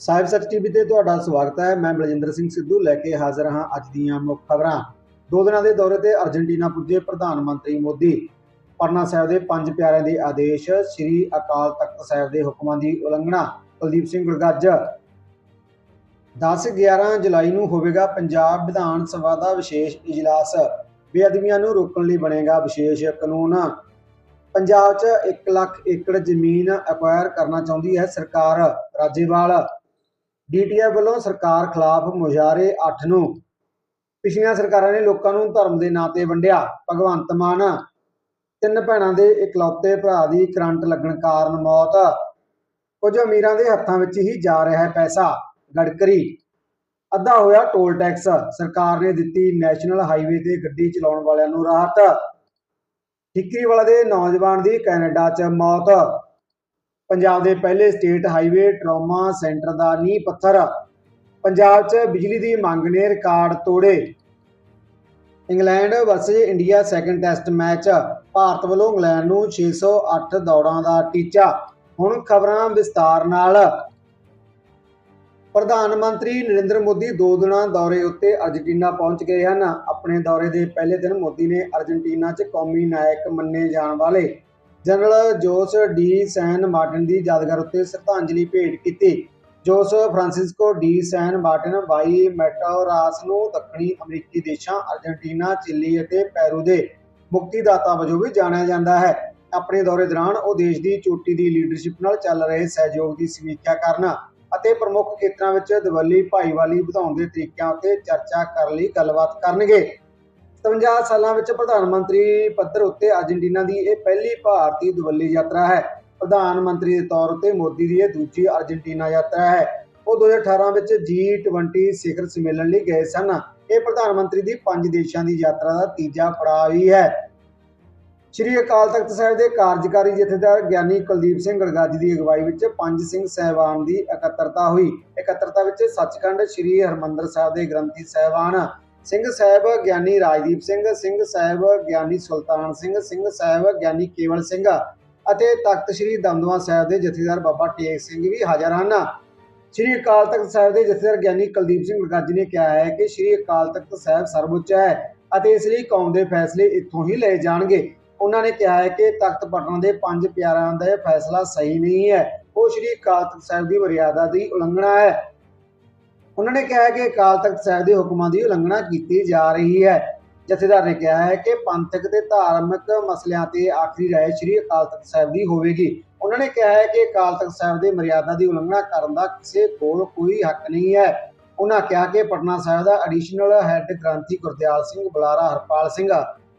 ਸਾਹਿਬ ਸੱਚ ਟੀਵੀ ਤੇ ਤੁਹਾਡਾ ਸਵਾਗਤ ਹੈ। ਮੈਂ ਬਲਜਿੰਦਰ ਸਿੰਘ ਸਿੱਧੂ ਲੈ ਕੇ ਹਾਜ਼ਰ ਹਾਂ ਅੱਜ ਦੀਆਂ ਮੁੱਖ ਖਬਰਾਂ। ਦੋ ਦਿਨਾਂ ਦੇ ਦੌਰੇ ਤੇ ਅਰਜਨਟੀਨਾ ਪੁੱਜੇ ਪ੍ਰਧਾਨ ਮੰਤਰੀ ਮੋਦੀ। ਪਟਨਾ ਸਾਹਿਬ ਦੇ ਪੰਜ ਪਿਆਰਿਆਂ ਦੇ ਆਦੇਸ਼ ਸ੍ਰੀ ਅਕਾਲ ਤਖਤ ਸਾਹਿਬ ਦੇ ਹੁਕਮਾਂ ਦੀ ਉਲੰਘਣਾ। ਕੁਲਦੀਪ ਸਿੰਘ ਗੁਰਗੱਜ 10-11 ਜੁਲਾਈ ਨੂੰ ਹੋਵੇਗਾ ਪੰਜਾਬ ਵਿਧਾਨ ਸਭਾ ਦਾ ਵਿਸ਼ੇਸ਼ ਇਜਲਾਸ। ਬੇਅਦਬੀਆਂ ਨੂੰ ਰੋਕਣ ਲਈ ਬਣੇਗਾ ਵਿਸ਼ੇਸ਼ ਕਾਨੂੰਨ। ਪੰਜਾਬ 'ਚ 1 ਲੱਖ ਏਕੜ ਜ਼ਮੀਨ ਐਕਵਾਇਰ ਕਰਨਾ ਚਾਹੁੰਦੀ ਹੈ ਸਰਕਾਰ। ਰਾਜੇਵਾਲ ਡੀਟੀਆਈ ਵੱਲੋਂ ਸਰਕਾਰ ਖਿਲਾਫ ਮੁਜ਼ਾਹਰੇ 8 ਨੂੰ। ਪਿਛਲੀਆਂ ਸਰਕਾਰਾਂ ਨੇ ਲੋਕਾਂ ਨੂੰ ਧਰਮ ਦੇ ਨਾਂ ਤੇ ਵੰਡਿਆ। ਭਗਵੰਤ ਮਾਨ, ਤਿੰਨ ਭੈਣਾਂ ਦੇ ਇਕਲੌਤੇ ਭਰਾ ਦੀ ਕਰੰਟ ਲੱਗਣ ਕਾਰਨ ਮੌਤ। ਕੁਝ ਅਮੀਰਾਂ ਦੇ ਹੱਥਾਂ ਵਿੱਚ ਹੀ ਜਾ ਰਿਹਾ ਹੈ ਪੈਸਾ। ਗੜਕਰੀ ਅੱਧਾ ਹੋਇਆ ਟੋਲ ਟੈਕਸ। ਸਰਕਾਰ ਨੇ ਦਿੱਤੀ ਨੈਸ਼ਨਲ ਹਾਈਵੇ ਤੇ ਗੱਡੀ ਚਲਾਉਣ ਵਾਲਿਆਂ ਨੂੰ ਰਾਹਤ। ਠੀਕਰੀਵਾਲਾ ਦੇ ਨੌਜਵਾਨ ਦੀ ਕੈਨੇਡਾ 'ਚ ਮੌਤ। ਪੰਜਾਬ ਦੇ ਪਹਿਲੇ ਸਟੇਟ ਹਾਈਵੇ ਟਰਾਮਾ ਸੈਂਟਰ ਦਾ ਨੀਂਹ ਪੱਥਰ। ਪੰਜਾਬ 'ਚ ਬਿਜਲੀ ਦੀ ਮੰਗ ਨੇ ਰਿਕਾਰਡ ਤੋੜੇ। England versus India second test match. Bharat ਵੱਲੋਂ ਇੰਗਲੈਂਡ ਨੂੰ 608 ਦੌੜਾਂ ਦਾ ਟੀਚਾ। ਹੁਣ ਖਬਰਾਂ ਵਿਸਤਾਰ ਨਾਲ। ਪ੍ਰਧਾਨ ਮੰਤਰੀ ਨਰਿੰਦਰ ਮੋਦੀ ਦੋ ਦਿਨਾਂ ਦੌਰੇ ਉੱਤੇ ਅਰਜਨਟੀਨਾ ਪਹੁੰਚ ਗਏ ਹਨ। ਆਪਣੇ ਦੌਰੇ ਦੇ ਪਹਿਲੇ ਦਿਨ ਮੋਦੀ ਨੇ ਅਰਜਨਟੀਨਾ 'ਚ ਕੌਮੀ ਨਾਇਕ ਮੰਨੇ ਜਾਣ ਵਾਲੇ general Jose de San Martin ਦੀ ਯਾਦਗਾਰ ਉੱਤੇ ਸ਼ਰਧਾਂਜਲੀ ਭੇਟ ਕੀਤੀ। Jose Francisco de San Martin ਬਾਈ ਮੈਟੋਰਾਸ ਨੂੰ ਦੱਖਣੀ ਅਮਰੀਕੀ ਦੇਸ਼ਾਂ, ਅਰਜਨਟੀਨਾ, ਚਿਲੀ ਅਤੇ ਪੈਰੂ ਦੇ ਮੁਕਤੀਦਾਤਾ ਵਜੋਂ ਵੀ ਜਾਣਿਆ ਜਾਂਦਾ ਹੈ। ਆਪਣੇ ਦੌਰੇ ਦੌਰਾਨ ਉਹ ਦੇਸ਼ ਦੀ ਚੋਟੀ ਦੀ ਲੀਡਰਸ਼ਿਪ ਨਾਲ ਚੱਲ ਰਹੇ ਸਹਿਯੋਗ ਦੀ ਸਮੀਖਿਆ ਕਰਨ ਅਤੇ ਪ੍ਰਮੁੱਖ ਖੇਤਰਾਂ ਵਿੱਚ ਦਿਵਾਲੀ ਭਾਈਵਾਲੀ ਵਧਾਉਣ ਦੇ ਤਰੀਕਿਆਂ ਉੱਤੇ ਚਰਚਾ ਕਰਨ ਲਈ ਗੱਲਬਾਤ ਕਰਨਗੇ। 57 ਸਾਲਾਂ ਵਿੱਚ ਪ੍ਰਧਾਨ ਮੰਤਰੀ ਪੱਧਰ ਉੱਤੇ ਅਰਜਨਟੀਨਾ ਦੀ ਇਹ ਪਹਿਲੀ ਭਾਰਤੀ ਦੁਵੱਲੀ ਯਾਤਰਾ ਹੈ। ਪ੍ਰਧਾਨ ਮੰਤਰੀ ਦੇ ਤੌਰ ਉੱਤੇ ਮੋਦੀ ਦੀ ਇਹ ਦੂਜੀ ਅਰਜਨਟੀਨਾ ਯਾਤਰਾ ਹੈ। ਉਹ 2018 ਵਿੱਚ G20 ਸਿਖਰ ਸੰਮੇਲਨ ਲਈ ਗਏ ਸਨ। ਇਹ ਪ੍ਰਧਾਨ ਮੰਤਰੀ ਦੀ ਪੰਜ ਦੇਸ਼ਾਂ ਦੀ ਯਾਤਰਾ ਦਾ ਤੀਜਾ ਪੜਾਅ ਵੀ ਹੈ। ਸ਼੍ਰੀ ਅਕਾਲ ਤਖਤ ਸਾਹਿਬ ਦੇ ਕਾਰਜਕਾਰੀ ਜਥੇਦਾਰ ਗਿਆਨੀ ਕੁਲਦੀਪ ਸਿੰਘ ਗੜਗੱਜ ਦੀ ਅਗਵਾਈ ਵਿੱਚ ਪੰਜ ਸਿੰਘ ਸਹਿਬਾਨ ਦੀ ਇਕੱਤਰਤਾ ਹੋਈ। ਇਕੱਤਰਤਾ ਵਿੱਚ ਸੱਚਖੰਡ ਸ਼੍ਰੀ ਹਰਮੰਦਰ ਸਾਹਿਬ ਦੇ ਗ੍ਰੰਥੀ ਸਹਿਬਾਨ ਸਿੰਘ ਸਾਹਿਬ ਗਿਆਨੀ ਰਾਜਦੀਪ ਸਿੰਘ ਸਿੰਘ ਸਾਹਿਬ ਗਿਆਨੀ ਸੁਲਤਾਨ ਸਿੰਘ ਸਿੰਘ ਸਾਹਿਬ ਗਿਆਨੀ ਕੇਵਲ ਸਿੰਘ ਅਤੇ ਤਖਤ ਸ੍ਰੀ ਦਮਦਮਾ ਸਾਹਿਬ ਦੇ ਜਥੇਦਾਰ ਬਾਬਾ ਟੇਕ ਸਿੰਘ ਵੀ ਹਾਜ਼ਰ ਹਨ। ਸ੍ਰੀ ਅਕਾਲ ਤਖਤ ਸਾਹਿਬ ਦੇ ਜਥੇਦਾਰ ਗਿਆਨੀ ਕੁਲਦੀਪ ਸਿੰਘ ਗੱਜ ਨੇ ਕਿਹਾ ਹੈ ਕਿ ਸ੍ਰੀ ਅਕਾਲ ਤਖਤ ਸਾਹਿਬ ਸਰਵਉੱਚ ਹੈ ਅਤੇ ਇਸ ਲਈ ਕੌਮ ਦੇ ਫੈਸਲੇ ਇੱਥੋਂ ਹੀ ਲਏ ਜਾਣਗੇ। ਉਹਨਾਂ ਨੇ ਕਿਹਾ ਹੈ ਕਿ ਤਖਤ ਪਟਨਾ ਦੇ ਪੰਜ ਪਿਆਰਿਆਂ ਦਾ ਇਹ ਫੈਸਲਾ ਸਹੀ ਨਹੀਂ ਹੈ। ਉਹ ਸ੍ਰੀ ਅਕਾਲ ਤਖਤ ਸਾਹਿਬ ਦੀ ਮਰਿਆਦਾ ਦੀ ਉਲੰਘਣਾ ਹੈ। ਉਹਨਾਂ ਨੇ ਕਿਹਾ ਕਿ ਅਕਾਲ ਤਖਤ ਸਾਹਿਬ ਦੇ ਹੁਕਮਾਂ ਦੀ ਉਲੰਘਣਾ ਕੀਤੀ ਜਾ ਰਹੀ ਹੈ। ਜਥੇਦਾਰ ਨੇ ਕਿਹਾ ਹੈ ਕਿ ਪੰਥਕ ਤੇ ਧਾਰਮਿਕ ਮਸਲਿਆਂ ਤੇ ਆਖਰੀ ਰਾਏ ਸ੍ਰੀ ਅਕਾਲ ਤਖਤ ਸਾਹਿਬ ਦੀ ਹੋਵੇਗੀ। ਉਹਨਾਂ ਨੇ ਕਿਹਾ ਹੈ ਕਿ ਅਕਾਲ ਤਖਤ ਸਾਹਿਬ ਦੇ ਮਰਿਆਦਾ ਦੀ ਉਲੰਘਣਾ ਕਰਨ ਦਾ ਕਿਸੇ ਕੋਲ ਕੋਈ ਹੱਕ ਨਹੀਂ ਹੈ। ਉਹਨਾਂ ਕਿਹਾ ਕਿ ਪਟਨਾ ਸਾਹਿਬ ਦਾ ਐਡੀਸ਼ਨਲ ਹੈੱਡ ਗ੍ਰੰਥੀ ਗੁਰਦਿਆਲ ਸਿੰਘ ਬੁਲਾਰਾ ਹਰਪਾਲ ਸਿੰਘ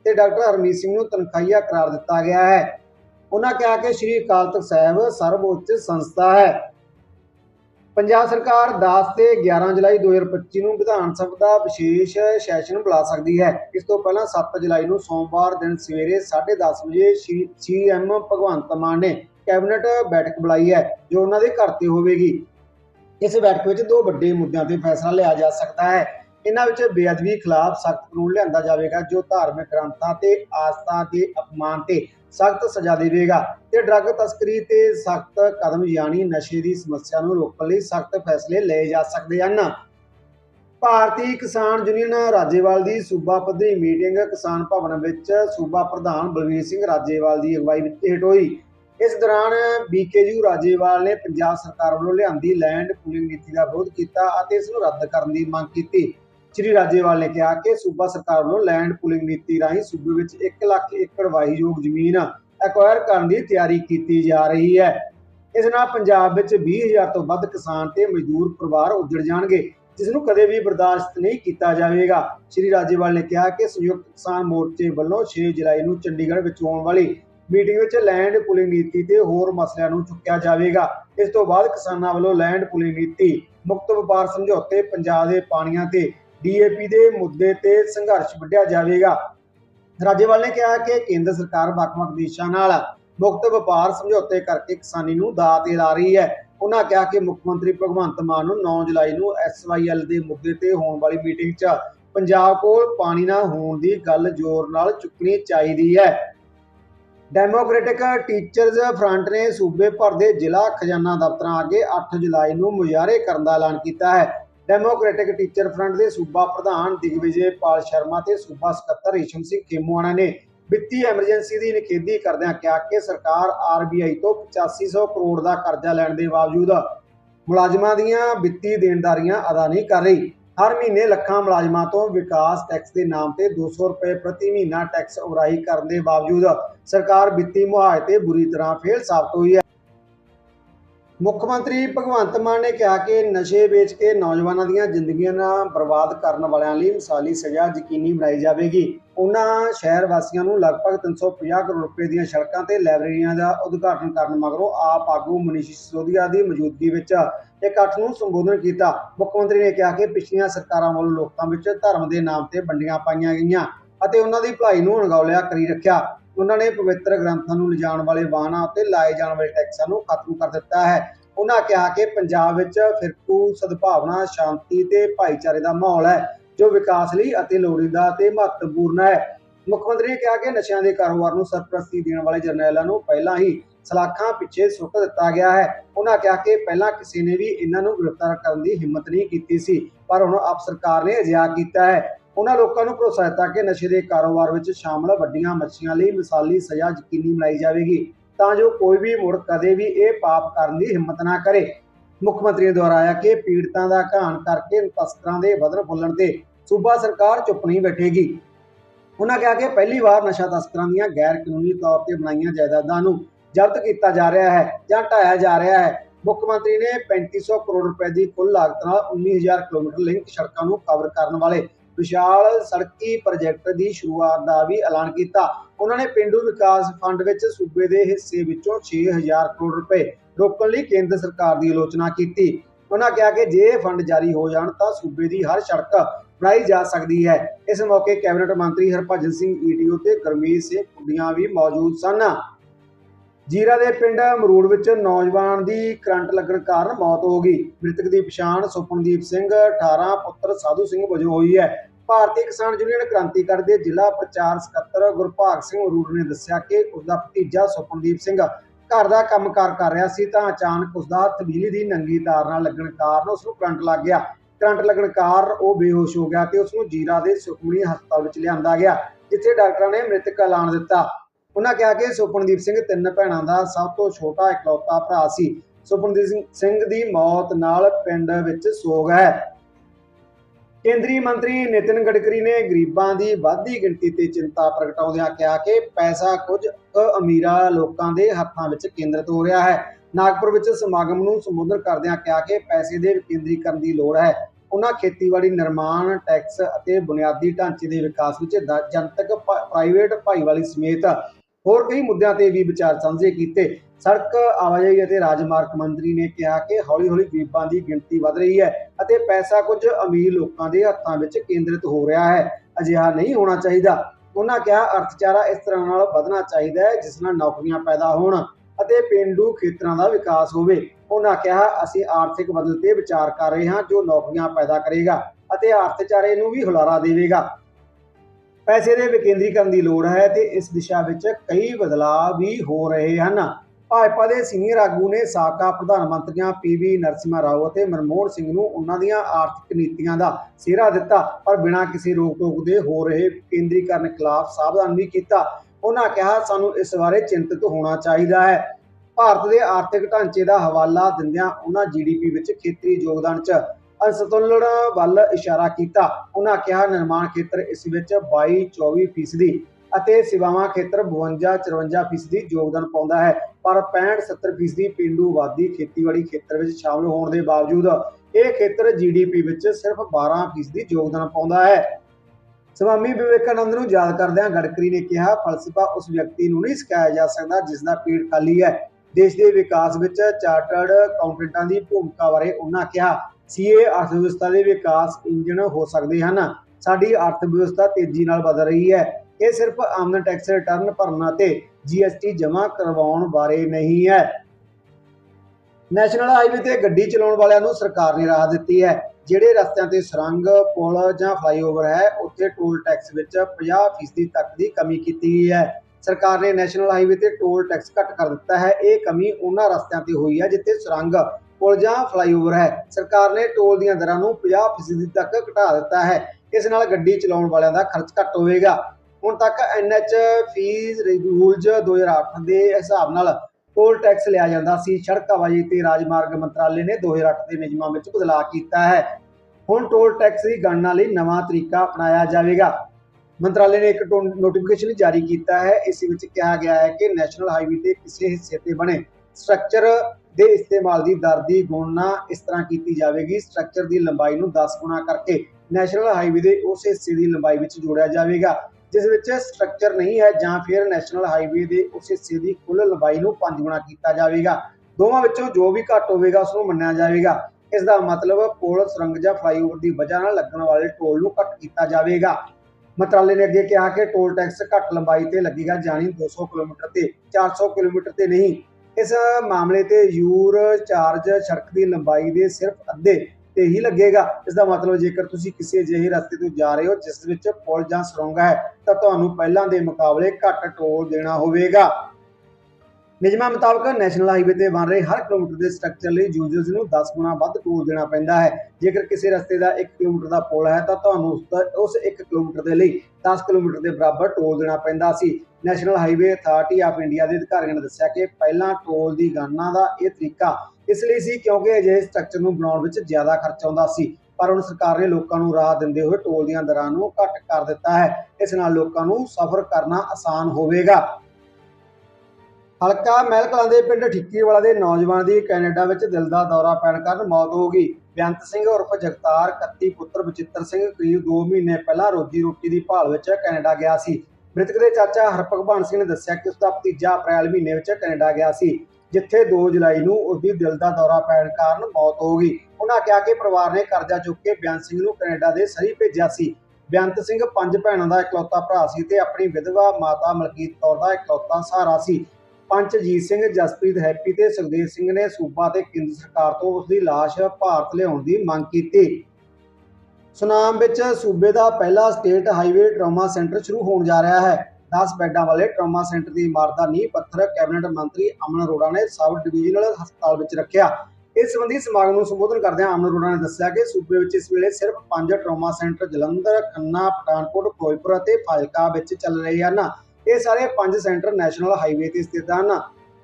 ਤੇ ਡਾਕਟਰ ਹਰਮੀਤ ਸਿੰਘ ਨੂੰ ਤਨਖਾਹੀਆ ਕਰਾਰ ਦਿੱਤਾ ਗਿਆ ਹੈ। ਉਹਨਾਂ ਕਿਹਾ ਕਿ ਸ੍ਰੀ ਅਕਾਲ ਤਖਤ ਸਾਹਿਬ ਸਰਵਉੱਚ ਸੰਸਥਾ ਹੈ। ਪੰਜਾਬ ਸਰਕਾਰ 10 ਤੇ 11 ਜੁਲਾਈ 2025 ਨੂੰ ਵਿਧਾਨ ਸਭਾ ਦਾ ਵਿਸ਼ੇਸ਼ ਸੈਸ਼ਨ ਬੁਲਾ ਸਕਦੀ ਹੈ। ਇਸ ਤੋਂ ਪਹਿਲਾਂ 7 ਜੁਲਾਈ ਨੂੰ ਸੋਮਵਾਰ ਦਿਨ ਸਵੇਰੇ 10:30 ਵਜੇ ਸੀਐਮ ਭਗਵੰਤ ਮਾਨ ਨੇ ਕੈਬਨਿਟ ਬੈਠਕ ਬੁਲਾਈ ਹੈ, ਜੋ ਉਹਨਾਂ ਦੇ ਘਰ ਤੇ ਹੋਵੇਗੀ। ਇਸ ਬੈਠਕ ਵਿੱਚ ਦੋ ਵੱਡੇ ਮੁੱਦਿਆਂ ਤੇ ਫੈਸਲਾ ਲਿਆ ਜਾ ਸਕਦਾ ਹੈ। ਇਹਨਾਂ ਵਿੱਚ ਬੇਅਦਬੀ ਖਿਲਾਫ ਸਖਤ ਕਾਨੂੰਨ ਲਿਆਂਦਾ ਜਾਵੇਗਾ, ਜੋ ਧਾਰਮਿਕ ਗ੍ਰੰਥਾਂ ਤੇ ਆਸਥਾ ਦੇ ਅਪਮਾਨ ਤੇ ਸਖਤ ਸਜ਼ਾ ਦੇਵੇਗਾ ਤੇ ਡਰੱਗ ਤਸਕਰੀ ਤੇ ਸਖਤ ਕਦਮ ਯਾਨੀ ਨਸ਼ੇ ਦੀ ਸਮੱਸਿਆ ਨੂੰ ਰੋਕਣ ਲਈ ਸਖਤ ਫੈਸਲੇ ਲਏ ਜਾ ਸਕਦੇ ਹਨ। ਭਾਰਤੀ ਕਿਸਾਨ ਯੂਨੀਅਨ ਰਾਜੇਵਾਲ ਦੀ ਸੂਬਾ ਪੱਧਰੀ ਮੀਟਿੰਗ ਕਿਸਾਨ ਭਵਨ ਵਿੱਚ ਸੂਬਾ ਪ੍ਰਧਾਨ ਬਲਵੀਰ ਸਿੰਘ ਰਾਜੇਵਾਲ ਦੀ ਅਗਵਾਈ ਵਿੱਚ ਹੇਠ ਹੋਈ। ਇਸ ਦੌਰਾਨ ਬੀਕੇਯੂ ਰਾਜੇਵਾਲ ਨੇ ਪੰਜਾਬ ਸਰਕਾਰ ਵੱਲੋਂ ਲਿਆਂਦੀ ਲੈਂਡ ਪੂਲਿੰਗ ਨੀਤੀ ਦਾ ਵਿਰੋਧ ਕੀਤਾ ਅਤੇ ਇਸ ਨੂੰ ਰੱਦ ਕਰਨ ਦੀ ਮੰਗ ਕੀਤੀ। ਸ਼੍ਰੀ ਰਾਜੇਵਾਲ ਨੇ ਕਿਹਾ ਕਿ ਸੂਬਾ ਸਰਕਾਰ ਵੱਲੋਂ ਲੈਂਡ ਪੂਲਿੰਗ ਨੀਤੀ ਰਾਹੀਂ ਸੂਬੇ ਵਿੱਚ 1 ਲੱਖ ਏਕੜ ਵਾਹੀਯੋਗ ਜ਼ਮੀਨ ਐਕਵਾਇਰ ਕਰਨ ਦੀ ਤਿਆਰੀ ਕੀਤੀ ਜਾ ਰਹੀ ਹੈ। ਇਸ ਨਾਲ ਪੰਜਾਬ ਵਿੱਚ 20000 ਤੋਂ ਵੱਧ ਕਿਸਾਨ ਤੇ ਮਜ਼ਦੂਰ ਪਰਿਵਾਰ ਉੱਜੜ ਜਾਣਗੇ, ਜਿਸ ਨੂੰ ਕਦੇ ਵੀ ਬਰਦਾਸ਼ਤ ਨਹੀਂ ਕੀਤਾ ਜਾਵੇਗਾ। ਸ਼੍ਰੀ ਰਾਜੇਵਾਲ ਨੇ ਕਿਹਾ ਕਿ ਸੰਯੁਕਤ ਕਿਸਾਨ ਮੋਰਚੇ ਵੱਲੋਂ 6 ਜੁਲਾਈ ਨੂੰ ਚੰਡੀਗੜ੍ਹ ਵਿੱਚ ਹੋਣ ਵਾਲੀ ਮੀਟਿੰਗ ਵਿੱਚ ਲੈਂਡ ਪੂਲਿੰਗ ਨੀਤੀ ਤੇ ਹੋਰ ਮਸਲਿਆਂ ਨੂੰ ਚੁੱਕਿਆ ਜਾਵੇਗਾ। ਇਸ ਤੋਂ ਬਾਅਦ ਕਿਸਾਨਾਂ ਵੱਲੋਂ ਲੈਂਡ ਪੁਲਿੰਗ ਨੀਤੀ, ਮੁਕਤ ਵਪਾਰ ਸਮਝੌਤੇ, ਪੰਜਾਬ ਦੇ ਪਾਣੀਆਂ ਤੇ ਡੀਏਪੀ ਦੇ ਮੁੱਦੇ ਤੇ ਸੰਘਰਸ਼ ਵਿੱਢਿਆ ਜਾਵੇਗਾ। ਰਾਜੇਵਾਲ ਨੇ ਕਿਹਾ ਕਿ ਕੇਂਦਰ ਸਰਕਾਰ ਵੱਖ-ਵੱਖ ਦੇਸ਼ਾਂ ਨਾਲ ਮੁਕਤ ਵਪਾਰ ਸਮਝੌਤੇ ਕਰਕੇ ਕਿਸਾਨੀ ਨੂੰ ਦਾਅ ਤੇ ਲਾ ਰਹੀ ਹੈ। ਉਹਨਾਂ ਕਿਹਾ ਕਿ ਮੁੱਖ ਮੰਤਰੀ ਭਗਵੰਤ ਮਾਨ ਨੂੰ 9 ਜੁਲਾਈ ਨੂੰ ਐਸਵਾਈਐਲ ਦੇ ਮੁੱਦੇ ਤੇ ਹੋਣ ਵਾਲੀ ਮੀਟਿੰਗ 'ਚ ਪੰਜਾਬ ਕੋਲ ਪਾਣੀ ਨਾ ਹੋਣ ਦੀ ਗੱਲ ਜ਼ੋਰ ਨਾਲ ਚੁੱਕਣੀ ਚਾਹੀਦੀ ਹੈ। ਡੈਮੋਕ੍ਰੈਟਿਕ ਟੀਚਰਜ਼ ਫਰੰਟ ਨੇ ਸੂਬੇ ਭਰ ਦੇ ਜ਼ਿਲ੍ਹਾ ਖਜ਼ਾਨਾ ਦਫ਼ਤਰਾਂ ਅੱਗੇ 8 ਜੁਲਾਈ ਨੂੰ ਮੁਜ਼ਾਹਰੇ ਕਰਨ ਦਾ ਐਲਾਨ ਕੀਤਾ ਹੈ। ਡੈਮੋਕ੍ਰੈਟਿਕ ਟੀਚਰ ਫਰੰਟ ਦੇ ਸੂਬਾ ਪ੍ਰਧਾਨ ਦਿਗਵਿਜੇ ਪਾਲ ਸ਼ਰਮਾ ਤੇ ਸੂਬਾ ਸਕੱਤਰ ਰੇਸ਼ਮ ਸਿੰਘ ਖੇਮੂਆਣਾ ਨੇ ਵਿੱਤੀ ਐਮਰਜੈਂਸੀ ਦੀ ਨਿਖੇਧੀ ਕਰਦਿਆਂ ਕਿਹਾ ਕਿ ਸਰਕਾਰ ਆਰਬੀਆਈ ਤੋਂ 8500 ਕਰੋੜ ਦਾ ਕਰਜ਼ਾ ਲੈਣ ਦੇ ਬਾਵਜੂਦ ਮੁਲਾਜ਼ਮਾਂ ਦੀਆਂ ਵਿੱਤੀ ਦੇਣਦਾਰੀਆਂ ਅਦਾ ਨਹੀਂ ਕਰ ਰਹੀ। ਹਰ ਮਹੀਨੇ ਲੱਖਾਂ ਮੁਲਾਜ਼ਮਾਂ ਤੋਂ ਵਿਕਾਸ ਟੈਕਸ ਦੇ ਨਾਮ ਤੇ 200 ਰੁਪਏ ਪ੍ਰਤੀ ਮਹੀਨਾ ਟੈਕਸ ਉਗਰਾਹੀ ਕਰਨ ਦੇ ਬਾਵਜੂਦ ਸਰਕਾਰ ਵਿੱਤੀ ਮੁਹਾਜ਼ ਤੇ ਬੁਰੀ ਤਰ੍ਹਾਂ ਫੇਲ ਸਾਬਤ ਹੋਈ ਹੈ। ਮੁੱਖ ਮੰਤਰੀ ਭਗਵੰਤ ਮਾਨ ਨੇ ਕਿਹਾ ਕਿ ਨਸ਼ੇ ਵੇਚ ਕੇ ਨੌਜਵਾਨਾਂ ਦੀਆਂ ਜ਼ਿੰਦਗੀਆਂ ਨਾਲ ਬਰਬਾਦ ਕਰਨ ਵਾਲਿਆਂ ਲਈ ਮਿਸਾਲੀ ਸਜ਼ਾ ਯਕੀਨੀ ਬਣਾਈ ਜਾਵੇਗੀ। ਉਹਨਾਂ ਸ਼ਹਿਰ ਵਾਸੀਆਂ ਨੂੰ ਲਗਭਗ 350 ਕਰੋੜ ਰੁਪਏ ਦੀਆਂ ਸੜਕਾਂ ਤੇ ਲਾਇਬ੍ਰੇਰੀਆਂ ਦਾ ਉਦਘਾਟਨ ਕਰਨ ਮਗਰੋਂ ਆਪ ਆਗੂ ਮਨੀਸ਼ ਸਿਸੋਦੀਆ ਦੀ ਮੌਜੂਦਗੀ ਵਿੱਚ ਇਕੱਠ ਨੂੰ ਸੰਬੋਧਨ ਕੀਤਾ। ਮੁੱਖ ਮੰਤਰੀ ਨੇ ਕਿਹਾ ਕਿ ਪਿਛਲੀਆਂ ਸਰਕਾਰਾਂ ਵੱਲੋਂ ਲੋਕਾਂ ਵਿੱਚ ਧਰਮ ਦੇ ਨਾਮ ਤੇ ਵੰਡੀਆਂ ਪਾਈਆਂ ਗਈਆਂ ਅਤੇ ਉਹਨਾਂ ਦੀ ਭਲਾਈ ਨੂੰ ਅਣਗੌਲਿਆ ਕਰੀ ਰੱਖਿਆ। ਉਹਨਾਂ ਨੇ ਪਵਿੱਤਰ ਗ੍ਰੰਥਾਂ ਨੂੰ ਲਿਜਾਣ ਵਾਲੇ ਵਾਹਨਾਂ ਉੱਤੇ ਲਾਏ ਜਾਣ ਵਾਲੇ ਟੈਕਸਾਂ ਨੂੰ ਖਤਮ ਕਰ ਦਿੱਤਾ ਹੈ। ਉਹਨਾਂ ਕਿਹਾ ਕਿ ਪੰਜਾਬ ਵਿੱਚ ਫਿਰਕੂ, ਸਦਭਾਵਨਾ, ਸ਼ਾਂਤੀ ਤੇ ਭਾਈਚਾਰੇ ਦਾ ਮਾਹੌਲ ਹੈ, ਜੋ ਵਿਕਾਸ ਲਈ ਅਤੇ ਲੋੜੀਂਦਾ ਤੇ ਮਹੱਤਵਪੂਰਨ ਹੈ। ਮੁੱਖ ਮੰਤਰੀ ਨੇ ਕਿਹਾ ਕਿ ਨਸ਼ਿਆਂ ਦੇ ਕਾਰੋਬਾਰ ਨੂੰ ਸਰਪ੍ਰਸਤੀ ਦੇਣ ਵਾਲੇ ਜਰਨੈਲਾਂ ਨੂੰ ਪਹਿਲਾਂ ਹੀ ਸਲਾਖਾਂ ਪਿੱਛੇ ਸੁੱਟ ਦਿੱਤਾ ਗਿਆ ਹੈ। ਉਹਨਾਂ ਕਿਹਾ ਕਿ ਪਹਿਲਾਂ ਕਿਸੇ ਨੇ ਵੀ ਇਹਨਾਂ ਨੂੰ ਗ੍ਰਿਫਤਾਰ ਕਰਨ ਦੀ ਹਿੰਮਤ ਨਹੀਂ ਕੀਤੀ ਸੀ, ਪਰ ਹੁਣ ਆਪ ਸਰਕਾਰ ਨੇ ਅਜਿਹਾ ਕੀਤਾ ਹੈ। ਉਹਨਾਂ ਲੋਕਾਂ ਨੂੰ ਭਰੋਸਾ ਦਿੱਤਾ ਕਿ ਨਸ਼ੇ ਦੇ ਕਾਰੋਬਾਰ ਵਿੱਚ ਸ਼ਾਮਲ ਵੱਡੀਆਂ ਮੱਛੀਆਂ ਲਈ ਮਿਸਾਲੀ ਸਜ਼ਾ ਯਕੀਨੀ ਬਣਾਈ ਜਾਵੇਗੀ। ਤਾਂ ਜੋ ਕੋਈ ਵੀ ਮੁੜ ਕਦੇ ਵੀ ਇਹ ਪਾਪ ਕਰਨ ਦੀ ਹਿੰਮਤ ਨਾ ਕਰੇ। ਮੁੱਖ ਮੰਤਰੀ ਨੇ ਦੁਹਰਾਇਆ ਕਿ ਪੀੜਤਾਂ ਦਾ ਘਾਣ ਕਰਕੇ ਤਸਕਰਾਂ ਦੇ ਵਧਣ ਫੁੱਲਣ ਤੇ ਸੂਬਾ ਸਰਕਾਰ ਚੁੱਪ ਨਹੀਂ ਬੈਠੇਗੀ। ਉਹਨਾਂ ਕਿਹਾ ਕਿ ਪਹਿਲੀ ਵਾਰ ਨਸ਼ਾ ਤਸਕਰਾਂ ਦੀਆਂ ਗੈਰ ਕਾਨੂੰਨੀ ਤੌਰ ਤੇ ਬਣਾਈਆਂ ਜਾਇਦਾਦਾਂ ਨੂੰ ਜ਼ਬਤ ਕੀਤਾ ਜਾ ਰਿਹਾ ਹੈ ਜਾਂ ਢਾਇਆ ਜਾ ਰਿਹਾ ਹੈ। ਮੁੱਖ ਮੰਤਰੀ ਨੇ 3500 ਕਰੋੜ ਰੁਪਏ ਦੀ ਕੁੱਲ ਲਾਗਤ ਨਾਲ 19000 ਕਿਲੋਮੀਟਰ ਲਿੰਕ ਸੜਕਾਂ ਨੂੰ ਕਵਰ ਕਰਨ ਵਾਲੇ ਵਿਸ਼ਾਲ ਸੜਕੀ ਪ੍ਰੋਜੈਕਟ ਦੀ ਸ਼ੁਰੂਆਤ ਦਾ ਵੀ ਐਲਾਨ ਕੀਤਾ। ਉਹਨਾਂ ਨੇ ਪਿੰਡੂ ਵਿਕਾਸ ਫੰਡ ਵਿੱਚ ਸੂਬੇ ਦੇ ਹਿੱਸੇ ਵਿੱਚੋਂ 6000 ਕਰੋੜ ਰੁਪਏ ਰੋਕਣ ਲਈ ਕੇਂਦਰ ਸਰਕਾਰ ਦੀ ਆਲੋਚਨਾ ਕੀਤੀ। ਉਹਨਾਂ ਕਿਹਾ ਕਿ ਜੇ ਫੰਡ ਜਾਰੀ ਹੋ ਜਾਣ ਤਾਂ ਸੂਬੇ ਦੀ ਹਰ ਸੜਕ ਬਣਾਈ ਜਾ ਸਕਦੀ ਹੈ। ਇਸ ਮੌਕੇ ਕੈਬਨਿਟ ਮੰਤਰੀ ਹਰਭਜਨ ਸਿੰਘ ਈਟੀਓ ਤੇ ਗਰਮੀਤ ਸਿੰਘ ਕੁੱਡੀਆਂ ਵੀ ਮੌਜੂਦ ਸਨ। ਜੀਰਾ ਦੇ ਪਿੰਡ ਮਰੂੜ ਵਿੱਚ ਨੌਜਵਾਨ ਦੀ ਕਰੰਟ ਲੱਗਣ ਕਾਰਨ ਮੌਤ ਹੋ ਗਈ। ਮ੍ਰਿਤਕ ਦੀ ਪਛਾਣ ਸੁਪਨਦੀਪ ਸਿੰਘ 18 ਪੁੱਤਰ ਸਾਧੂ ਸਿੰਘ ਵਜੋਂ ਹੋਈ ਹੈ। ਭਾਰਤੀ ਕਿਸਾਨ ਯੂਨੀਅਨ ਕ੍ਰਾਂਤੀਕਾਰ ਦੇ ਜ਼ਿਲ੍ਹਾ ਪ੍ਰਚਾਰ ਸਕੱਤਰ ਗੁਰਭਾਗ ਸਿੰਘ ਅਰੂੜ ਨੇ ਦੱਸਿਆ ਕਿ ਉਸ ਦਾ ਭਤੀਜਾ ਸੁਪਨਦੀਪ ਸਿੰਘ ਘਰ ਦਾ ਕੰਮਕਾਰ ਕਰ ਰਿਹਾ ਸੀ ਤਾਂ ਅਚਾਨਕ ਉਸ ਦਾ ਹੱਥ ਬਿਜਲੀ ਦੀ ਨੰਗੀ ਤਾਰ ਨਾਲ ਲੱਗਣ ਕਾਰਨ ਉਸ ਨੂੰ ਕਰੰਟ ਲੱਗ ਗਿਆ। ਕਰੰਟ ਲੱਗਣ ਕਾਰਨ ਉਹ ਬੇਹੋਸ਼ ਹੋ ਗਿਆ ਤੇ ਉਸ ਨੂੰ ਜੀਰਾ ਦੇ ਸੁਖਮਣੀ ਹਸਪਤਾਲ ਵਿੱਚ ਲਿਆਂਦਾ ਗਿਆ, ਜਿੱਥੇ ਡਾਕਟਰਾਂ ਨੇ ਮ੍ਰਿਤਕ ਐਲਾਨ ਦਿੱਤਾ। ਉਹਨਾਂ ਕਿਹਾ ਕਿ ਸੁਪਨਦੀਪ ਸਿੰਘ ਤਿੰਨ ਭੈਣਾਂ ਦਾ ਸਭ ਤੋਂ ਛੋਟਾ ਇਕਲੌਤਾ ਭਰਾ ਸੀ। ਸੁਪਨਦੀਪ ਸਿੰਘ- ਸਿੰਘ ਦੀ ਮੌਤ ਨਾਲ ਪਿੰਡ ਵਿੱਚ ਸੋਗ ਹੈ। ਕੇਂਦਰੀ ਮੰਤਰੀ ਨਿਤਿਨ ਗਡਕਰੀ ਨੇ ਗਰੀਬਾਂ ਦੀ ਵੱਧਦੀ ਗਿਣਤੀ ਤੇ ਚਿੰਤਾ ਪ੍ਰਗਟਾਉਂਦਿਆਂ ਕਿਹਾ ਕਿ ਪੈਸਾ ਕੁਝ ਅਮੀਰਾਂ ਲੋਕਾਂ ਦੇ ਹੱਥਾਂ ਵਿੱਚ ਕੇਂਦਰਿਤ ਹੋ ਰਿਹਾ ਹੈ। ਨਾਗਪੁਰ ਵਿੱਚ ਸਮਾਗਮ ਨੂੰ ਸੰਬੋਧਨ ਕਰਦਿਆਂ ਕਿਹਾ ਕਿ ਪੈਸੇ ਦੇ ਕੇਂਦਰੀਕਰਨ ਦੀ ਲੋੜ ਹੈ। ਉਹਨਾਂ ਖੇਤੀਬਾੜੀ, ਨਿਰਮਾਣ, ਟੈਕਸ ਅਤੇ ਬੁਨਿਆਦੀ ਢਾਂਚੇ ਦੇ ਵਿਕਾਸ ਵਿੱਚ ਦ- ਜਨਤਕ ਪ੍ਰਾਈਵੇਟ ਭਾਈਵਾਲੀ ਸਮੇਤ ਹੋਰ ਕਈ ਮੁੱਦਿਆਂ ਤੇ ਵੀ ਵਿਚਾਰ ਸਾਂਝੇ ਕੀਤੇ। ਸੜਕ ਆਵਾਜਾਈ ਅਤੇ ਰਾਜਮਾਰਗ ਮੰਤਰੀ ਨੇ ਕਿਹਾ ਕਿ ਹੌਲੀ-ਹੌਲੀ ਗਰੀਬਾਂ ਦੀ ਗਿਣਤੀ ਵਧ ਰਹੀ ਹੈ ਅਤੇ ਪੈਸਾ ਕੁਝ ਅਮੀਰ ਲੋਕਾਂ ਦੇ ਹੱਥਾਂ ਵਿੱਚ ਕੇਂਦਰਿਤ ਹੋ ਰਿਹਾ ਹੈ। ਅਜਿਹਾ ਨਹੀਂ ਹੋਣਾ ਚਾਹੀਦਾ। ਉਹਨਾਂ ਕਿਹਾ, ਅਰਥਚਾਰਾ ਇਸ ਤਰ੍ਹਾਂ ਨਾਲ ਵਧਣਾ ਚਾਹੀਦਾ ਹੈ ਜਿਸ ਨਾਲ ਨੌਕਰੀਆਂ ਪੈਦਾ ਹੋਣ ਅਤੇ ਪਿੰਡੂ ਖੇਤਰਾਂ ਦਾ ਵਿਕਾਸ ਹੋਵੇ। ਉਹਨਾਂ ਕਿਹਾ, ਅਸੀਂ ਆਰਥਿਕ ਬਦਲ ਤੇ ਵਿਚਾਰ ਕਰ ਰਹੇ ਹਾਂ ਜੋ ਨੌਕਰੀਆਂ ਪੈਦਾ ਕਰੇਗਾ ਅਤੇ ਅਰਥਚਾਰੇ ਨੂੰ ਵੀ ਹੁਲਾਰਾ ਦੇਵੇਗਾ। ਪੈਸੇ ਦੇ ਵਿਕੇਂਦਰੀਕਰਨ ਦੀ ਲੋੜ ਹੈ ਤੇ ਇਸ ਦਿਸ਼ਾ ਵਿੱਚ ਕਈ ਬਦਲਾਅ ਵੀ ਹੋ ਰਹੇ ਹਨ। ਭਾਜਪਾ ਦੇ ਸੀਨੀਅਰ ਆਗੂ ਨੇ ਸਾਬਕਾ ਪ੍ਰਧਾਨ ਮੰਤਰੀਆਂ ਪੀਵੀ ਨਰਸਿਮਹਾ ਰਾਓ ਅਤੇ ਮਨਮੋਹਨ ਸਿੰਘ ਨੂੰ ਉਹਨਾਂ ਦੀਆਂ ਆਰਥਿਕ ਨੀਤੀਆਂ ਦਾ ਸਿਹਰਾ ਦਿੱਤਾ, ਪਰ ਬਿਨਾਂ ਕਿਸੇ ਰੋਕ ਟੋਕ ਦੇ ਹੋ ਰਹੇ ਕੇਂਦਰੀਕਰਨ ਖਿਲਾਫ ਸਾਵਧਾਨ ਵੀ ਕੀਤਾ। ਉਹਨਾਂ ਕਿਹਾ, ਸਾਨੂੰ ਇਸ ਬਾਰੇ ਚਿੰਤਤ ਹੋਣਾ ਚਾਹੀਦਾ ਹੈ। ਭਾਰਤ ਦੇ ਆਰਥਿਕ ਢਾਂਚੇ ਦਾ ਹਵਾਲਾ ਦਿੰਦਿਆਂ ਉਹਨਾਂ ਜੀਡੀਪੀ ਵਿੱਚ ਖੇਤਰੀ ਯੋਗਦਾਨ 'ਚ ਅਸੰਤੁਲਨ ਵੱਲ ਇਸ਼ਾਰਾ ਕੀਤਾ। ਉਹਨਾਂ ਕਿਹਾ, ਨਿਰਮਾਣ ਖੇਤਰ ਇਸ ਵਿੱਚ 22-24 ਫੀਸਦੀ ਅਤੇ ਸੇਵਾਵਾਂ ਖੇਤਰ 52-54 ਫੀਸਦੀ ਯੋਗਦਾਨ ਪਾਉਂਦਾ ਹੈ। ਪਰ 65-70 ਫੀਸਦੀ ਪਿੰਡੂ ਆਬਾਦੀ ਖੇਤੀਬਾੜੀ ਖੇਤਰ ਵਿੱਚ ਸ਼ਾਮਲ ਹੋਣ ਦੇ ਬਾਵਜੂਦ ਇਹ ਖੇਤਰ ਜੀਡੀਪੀ ਵਿੱਚ ਸਿਰਫ 12 ਫੀਸਦੀ ਯੋਗਦਾਨ ਪਾਉਂਦਾ ਹੈ। ਸਵਾਮੀ ਵਿਵੇਕਾਨੰਦ ਨੂੰ ਯਾਦ ਕਰਦਿਆਂ ਗਡਕਰੀ ਨੇ ਕਿਹਾ, ਫਲਸਫਾ ਉਸ ਵਿਅਕਤੀ ਨੂੰ ਨਹੀਂ ਸਿਖਾਇਆ ਜਾ ਸਕਦਾ ਜਿਸ ਦਾ ਪੇਟ ਖਾਲੀ ਹੈ। ਦੇਸ਼ ਦੇ ਵਿਕਾਸ ਵਿੱਚ ਚਾਰਟਰਡ ਅਕਾਊਂਟੈਂਟਾਂ ਦੀ ਭੂਮਿਕਾ ਬਾਰੇ ਉਹਨਾਂ ਕਿਹਾ ਸੀਏ ਅਰਥ ਵਿਵਸਥਾ ਦੇ ਵਿਕਾਸ ਇੰਜਣ ਹੋ ਸਕਦੇ ਹਨ। ਸਾਡੀ ਅਰਥ ਵਿਵਸਥਾ ਤੇਜ਼ੀ ਨਾਲ ਵਧ ਰਹੀ ਹੈ। ਇਹ ਸਿਰਫ ਆਮਦਨ ਟੈਕਸ ਰਿਟਰਨ ਭਰਨ ਅਤੇ ਜੀਐਸਟੀ ਜਮ੍ਹਾਂ ਕਰਵਾਉਣ ਬਾਰੇ ਨਹੀਂ ਹੈ। ਨੈਸ਼ਨਲ ਹਾਈਵੇ ਤੇ ਗੱਡੀ ਚਲਾਉਣ ਵਾਲਿਆਂ ਨੂੰ ਸਰਕਾਰ ਨੇ ਰਾਹ ਦਿੱਤੀ ਹੈ। ਜਿਹੜੇ ਰਸਤਿਆਂ ਤੇ ਸੁਰੰਗ, ਪੁਲ ਜਾਂ ਫਲਾਈਓਵਰ ਹੈ, ਉੱਥੇ ਟੋਲ ਟੈਕਸ ਵਿੱਚ 50% ਤੱਕ ਦੀ ਕਮੀ ਕੀਤੀ ਗਈ ਹੈ। ਸਰਕਾਰ ਨੇ ਨੈਸ਼ਨਲ ਹਾਈਵੇ ਤੇ ਟੋਲ ਟੈਕਸ ਘੱਟ ਕਰ ਦਿੱਤਾ ਹੈ। ਇਹ ਕਮੀ ਉਹਨਾਂ ਰਸਤਿਆਂ ਤੇ ਹੋਈ ਹੈ ਜਿੱਥੇ ਸੁਰੰਗ ਪੁਲ ਜਾਂ ਫਲਾਈਓਵਰ ਹੈ। ਸਰਕਾਰ ਨੇ ਟੋਲ ਦੀਆਂ ਦਰਾਂ ਨੂੰ 50% ਤੱਕ ਘਟਾ ਦਿੱਤਾ ਹੈ। ਇਸ ਨਾਲ ਗੱਡੀ ਚਲਾਉਣ ਵਾਲਿਆਂ ਦਾ ਖਰਚ ਘੱਟ ਹੋਵੇਗਾ। ਹੁਣ ਤੱਕ ਐਨਐਚ ਫੀਸ ਰੂਲਜ਼ 2008 ਦੇ ਹਿਸਾਬ ਨਾਲ ਟੋਲ ਟੈਕਸ ਲਿਆ ਜਾਂਦਾ ਸੀ। ਸੜਕ ਆਵਾਜਾਈ ਤੇ ਰਾਜਮਾਰਗ ਮੰਤਰਾਲੇ ਨੇ 2008 ਦੇ ਨਿਯਮਾਂ ਵਿੱਚ ਬਦਲਾਅ ਕੀਤਾ ਹੈ। ਹੁਣ ਟੋਲ ਟੈਕਸ ਦੀ ਗਣਨਾ ਲਈ ਨਵਾਂ ਤਰੀਕਾ ਅਪਣਾਇਆ ਜਾਵੇਗਾ। ਮੰਤਰਾਲੇ ਨੇ ਇੱਕ ਨੋਟੀਫਿਕੇਸ਼ਨ ਜਾਰੀ ਕੀਤਾ ਹੈ। ਇਸ ਵਿੱਚ ਕਿਹਾ ਗਿਆ ਹੈ ਕਿ ਨੈਸ਼ਨਲ ਹਾਈਵੇ ਦੇ ਕਿਸੇ ਹਿੱਸੇ ਤੇ ਬਣੇ ਸਟਰਕਚਰ ਦੇ ਇਸਤੇਮਾਲ ਦੀ ਦਰ ਦੀ ਗਣਨਾ ਇਸ ਤਰ੍ਹਾਂ ਕੀਤੀ ਜਾਵੇਗੀ। ਸਟਰਕਚਰ ਦੀ ਲੰਬਾਈ ਨੂੰ 10 ਗੁਣਾ ਕਰਕੇ ਨੈਸ਼ਨਲ ਹਾਈਵੇ ਦੇ ਉਸ ਹਿੱਸੇ ਦੀ ਲੰਬਾਈ ਵਿੱਚ ਜੋੜਿਆ ਜਾਵੇਗਾ, ਜਿਸ ਵਿੱਚ ਸਟਰਕਚਰ ਨਹੀਂ ਹੈ ਜਾਂ ਫਿਰ ਨੈਸ਼ਨਲ ਹਾਈਵੇ ਦੇ ਉਸ ਹਿੱਸੇ ਦੀ ਕੁੱਲ ਲੰਬਾਈ ਨੂੰ 5 ਗੁਣਾ ਕੀਤਾ ਜਾਵੇਗਾ। ਦੋਵਾਂ ਵਿੱਚੋਂ ਜੋ ਵੀ ਘੱਟ ਹੋਵੇਗਾ, ਉਸ ਨੂੰ ਮੰਨਿਆ ਜਾਵੇਗਾ। ਇਸ ਦਾ ਮਤਲਬ ਪੁਲ, ਸੁਰੰਗ ਜਾਂ ਫਲਾਈਓਵਰ ਦੀ ਵਜ੍ਹਾ ਨਾਲ ਲੱਗਣ ਵਾਲੇ ਟੋਲ ਨੂੰ ਘੱਟ ਕੀਤਾ ਜਾਵੇਗਾ। ਮੰਤਰਾਲੇ ਨੇ ਅੱਗੇ ਕਿਹਾ ਕਿ ਟੋਲ ਟੈਕਸ ਘੱਟ ਲੰਬਾਈ ਤੇ ਲੱਗੇਗਾ ਜਾਨੀ 200 ਕਿਲੋਮੀਟਰ ਤੇ 400 ਕਿਲੋਮੀਟਰ ਤੇ ਨਹੀਂ। ਇਸ ਮਾਮਲੇ ਤੇ ਯੂਰ ਚਾਰਜ ਸੜਕ ਦੀ ਲੰਬਾਈ ਦੇ ਸਿਰਫ ਅੱਧੇ ਤੇ ਹੀ ਲੱਗੇਗਾ। ਇਸ ਦਾ ਮਤਲਬ ਜੇਕਰ ਤੁਸੀਂ ਕਿਸੇ ਅਜਿਹੇ ਰਸਤੇ ਤੋਂ ਜਾ ਰਹੇ ਹੋ ਜਿਸ ਵਿੱਚ ਪੁਲ ਜਾਂ ਸੁਰੰਗ ਹੈ, ਤਾਂ ਤੁਹਾਨੂੰ ਪਹਿਲਾਂ ਦੇ ਮੁਕਾਬਲੇ ਘੱਟ ਟੋਲ ਦੇਣਾ ਹੋਵੇਗਾ। ਨਿਯਮਾਂ ਮੁਤਾਬਕ ਨੈਸ਼ਨਲ ਹਾਈਵੇ ਤੇ ਬਣ ਰਹੇ ਹਰ ਕਿਲੋਮੀਟਰ ਦੇ ਸਟਰਕਚਰ ਲਈ ਯੂਜ਼ਰਸ ਨੂੰ 10 ਗੁਣਾ ਵੱਧ ਟੋਲ ਦੇਣਾ ਪੈਂਦਾ ਹੈ। ਜੇਕਰ ਕਿਸੇ ਰਸਤੇ ਦਾ 1 ਕਿਲੋਮੀਟਰ ਦਾ ਪੁਲ ਹੈ, ਤਾਂ ਤੁਹਾਨੂੰ ਉਸ ਦਾ 1 ਕਿਲੋਮੀਟਰ ਦੇ ਲਈ 10 ਕਿਲੋਮੀਟਰ ਦੇ ਬਰਾਬਰ ਟੋਲ ਦੇਣਾ ਪੈਂਦਾ ਸੀ। National highway authority of India ਦੇ ਅਧਿਕਾਰੀਆਂ ਨੇ ਦੱਸਿਆ ਕਿ ਪਹਿਲਾਂ ਟੋਲ ਦੀ ਗਣਨਾ ਦਾ ਇਹ ਤਰੀਕਾ ਇਸ ਲਈ ਸੀ ਕਿਉਂਕਿ ਅਜਿਹੇ ਸਟਰਕਚਰ ਨੂੰ ਬਣਾਉਣ ਵਿੱਚ ਜ਼ਿਆਦਾ ਖਰਚਾ ਆਉਂਦਾ ਸੀ। ਪਰ ਹੁਣ ਸਰਕਾਰ ਨੇ ਲੋਕਾਂ ਨੂੰ ਰਾਹ ਦਿੰਦੇ ਹੋਏ ਟੋਲ ਦੀਆਂ ਦਰਾਂ ਨੂੰ ਘੱਟ ਕਰ ਦਿੱਤਾ ਹੈ। ਇਸ ਨਾਲ ਲੋਕਾਂ ਨੂੰ ਸਫ਼ਰ ਕਰਨਾ ਆਸਾਨ ਹੋਵੇਗਾ। ਹਲਕਾ ਮਹਿਲਕਲਾਂ ਦੇ ਪਿੰਡ ਠਿੱਕੀਵਾਲਾ ਦੇ ਨੌਜਵਾਨ ਦੀ ਕੈਨੇਡਾ ਵਿੱਚ ਦਿਲ ਦਾ ਦੌਰਾ ਪੈਣ ਕਾਰਨ ਮੌਤ ਹੋ ਗਈ। ਬੇਅੰਤ ਸਿੰਘ ਉਰਫ ਜਗਤਾਰ ਕੱਤੀ ਪੁੱਤਰ ਬਚਿੱਤਰ ਸਿੰਘ ਕਰੀਬ 2 ਮਹੀਨੇ ਪਹਿਲਾਂ ਰੋਜੀ ਰੋਟੀ ਦੀ ਭਾਲ ਵਿੱਚ ਕੈਨੇਡਾ ਗਿਆ ਸੀ। ਮ੍ਰਿਤਕ ਦੇ ਚਾਚਾ ਹਰਪਗਵਾਨ ਸਿੰਘ ਨੇ ਦੱਸਿਆ ਕਿ ਉਸ ਦਾ ਭਤੀਜਾ ਅਪ੍ਰੈਲ ਮਹੀਨੇ ਵਿੱਚ ਕੈਨੇਡਾ ਗਿਆ ਸੀ, ਜਿੱਥੇ 2 ਜੁਲਾਈ ਨੂੰ ਉਸ ਦੀ ਦਿਲ ਦਾ ਦੌਰਾ ਪੈਣ ਕਾਰਨ ਮੌਤ ਹੋ ਗਈ। ਉਹਨਾਂ ਕਿਹਾ ਕਿ ਪਰਿਵਾਰ ਨੇ ਕਰਜ਼ਾ ਚੁੱਕ ਕੇ ਬੇਅੰਤ ਸਿੰਘ ਨੂੰ ਕੈਨੇਡਾ ਦੇ ਸਰੀ ਭੇਜਿਆ ਸੀ। ਬੇਅੰਤ ਸਿੰਘ ਪੰਜ ਭੈਣਾਂ ਦਾ ਇਕਲੌਤਾ ਭਰਾ ਸੀ ਤੇ ਆਪਣੀ ਵਿਧਵਾ ਮਾਤਾ ਮਲਕੀਤ ਕੌਰ ਦਾ ਇਕਲੌਤਾ ਸਹਾਰਾ ਸੀ। ਪੰਚ ਅਜੀਤ ਸਿੰਘ, ਜਸਪ੍ਰੀਤ ਹੈਪੀ ਤੇ ਸੁਖਦੇਵ ਸਿੰਘ ਨੇ ਸੂਬਾ ਤੇ ਕੇਂਦਰ ਸਰਕਾਰ ਤੋਂ ਉਸ ਦੀ ਲਾਸ਼ ਭਾਰਤ ਲਿਆਉਣ ਦੀ ਮੰਗ ਕੀਤੀ। ਸੁਨਾਮ ਵਿੱਚ ਸੂਬੇ ਦਾ ਪਹਿਲਾ ਸਟੇਟ ਹਾਈਵੇ ਟਰਾਮਾ ਸੈਂਟਰ ਸ਼ੁਰੂ ਹੋਣ ਜਾ ਰਿਹਾ ਹੈ। 10 ਬੈੱਡਾਂ ਵਾਲੇ ਟਰਾਮਾ ਸੈਂਟਰ ਦੀ ਇਮਾਰਤ ਦਾ ਨੀਂਹ ਪੱਥਰ ਕੈਬਨਿਟ ਮੰਤਰੀ ਅਮਨ ਅਰੋੜਾ ਨੇ ਸਬ ਡਿਵੀਜ਼ਨਲ ਹਸਪਤਾਲ ਵਿੱਚ ਰੱਖਿਆ। ਇਸ ਸੰਬੰਧੀ ਸਮਾਗਮ ਨੂੰ ਸੰਬੋਧਨ ਕਰਦਿਆਂ ਅਮਨ ਅਰੋੜਾ ਨੇ ਦੱਸਿਆ ਕਿ ਸੂਬੇ ਵਿੱਚ ਇਸ ਵੇਲੇ ਸਿਰਫ 5 ਟਰਾਮਾ ਸੈਂਟਰ ਜਲੰਧਰ, ਖੰਨਾ, ਪਠਾਨਕੋਟ, ਫਿਰੋਜ਼ਪੁਰ ਅਤੇ ਫਾਜ਼ਿਲਕਾ ਵਿੱਚ ਚੱਲ ਰਹੇ ਹਨ। ਇਹ ਸਾਰੇ ਪੰਜ ਸੈਂਟਰ ਨੈਸ਼ਨਲ ਹਾਈਵੇ ਤੇ ਸਥਿਤ ਹਨ।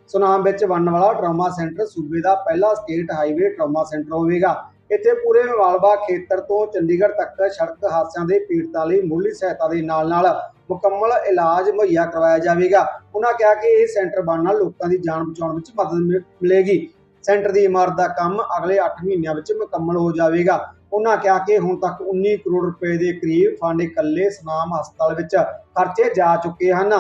ਸੁਨਾਮ ਵਿੱਚ ਬਣਨ ਵਾਲਾ ਟਰਾਮਾ ਸੈਂਟਰ, ਸੂਬੇ ਦਾ ਪਹਿਲਾ ਸਟੇਟ ਹਾਈਵੇ ਟਰਾਮਾ ਸੈਂਟਰ ਹੋਵੇਗਾ। ਇੱਥੇ ਪੂਰੇ ਮਾਲਵਾ ਖੇਤਰ ਤੋਂ ਚੰਡੀਗੜ੍ਹ ਤੱਕ ਸੜਕ ਹਾਦਸਿਆਂ ਦੇ ਪੀੜਤਾਂ ਲਈ ਮੁੱਢਲੀ ਸਹਾਇਤਾ ਦੇ ਨਾਲ-ਨਾਲ ਮੁਕੰਮਲ ਇਲਾਜ ਮੁਹੱਈਆ ਕਰਵਾਇਆ ਜਾਵੇਗਾ। ਉਹਨਾਂ ਕਿਹਾ ਕਿ ਇਹ ਸੈਂਟਰ ਬਣਨ ਨਾਲ ਲੋਕਾਂ ਦੀ ਜਾਨ ਬਚਾਉਣ ਵਿੱਚ ਮਦਦ ਮਿਲੇਗੀ। ਸੈਂਟਰ ਦੀ ਇਮਾਰਤ ਦਾ ਕੰਮ ਅਗਲੇ 8 ਮਹੀਨਿਆਂ ਵਿੱਚ ਮੁਕੰਮਲ ਹੋ ਜਾਵੇਗਾ। ਉਹਨਾਂ ਕਿਹਾ ਕਿ ਹੁਣ ਤੱਕ 19 ਕਰੋੜ ਰੁਪਏ ਦੇ ਕਰੀਬ ਫੰਡ ਇਕੱਲੇ ਸੁਨਾਮ ਹਸਪਤਾਲ ਵਿੱਚ ਖਰਚੇ ਜਾ ਚੁੱਕੇ ਹਨ।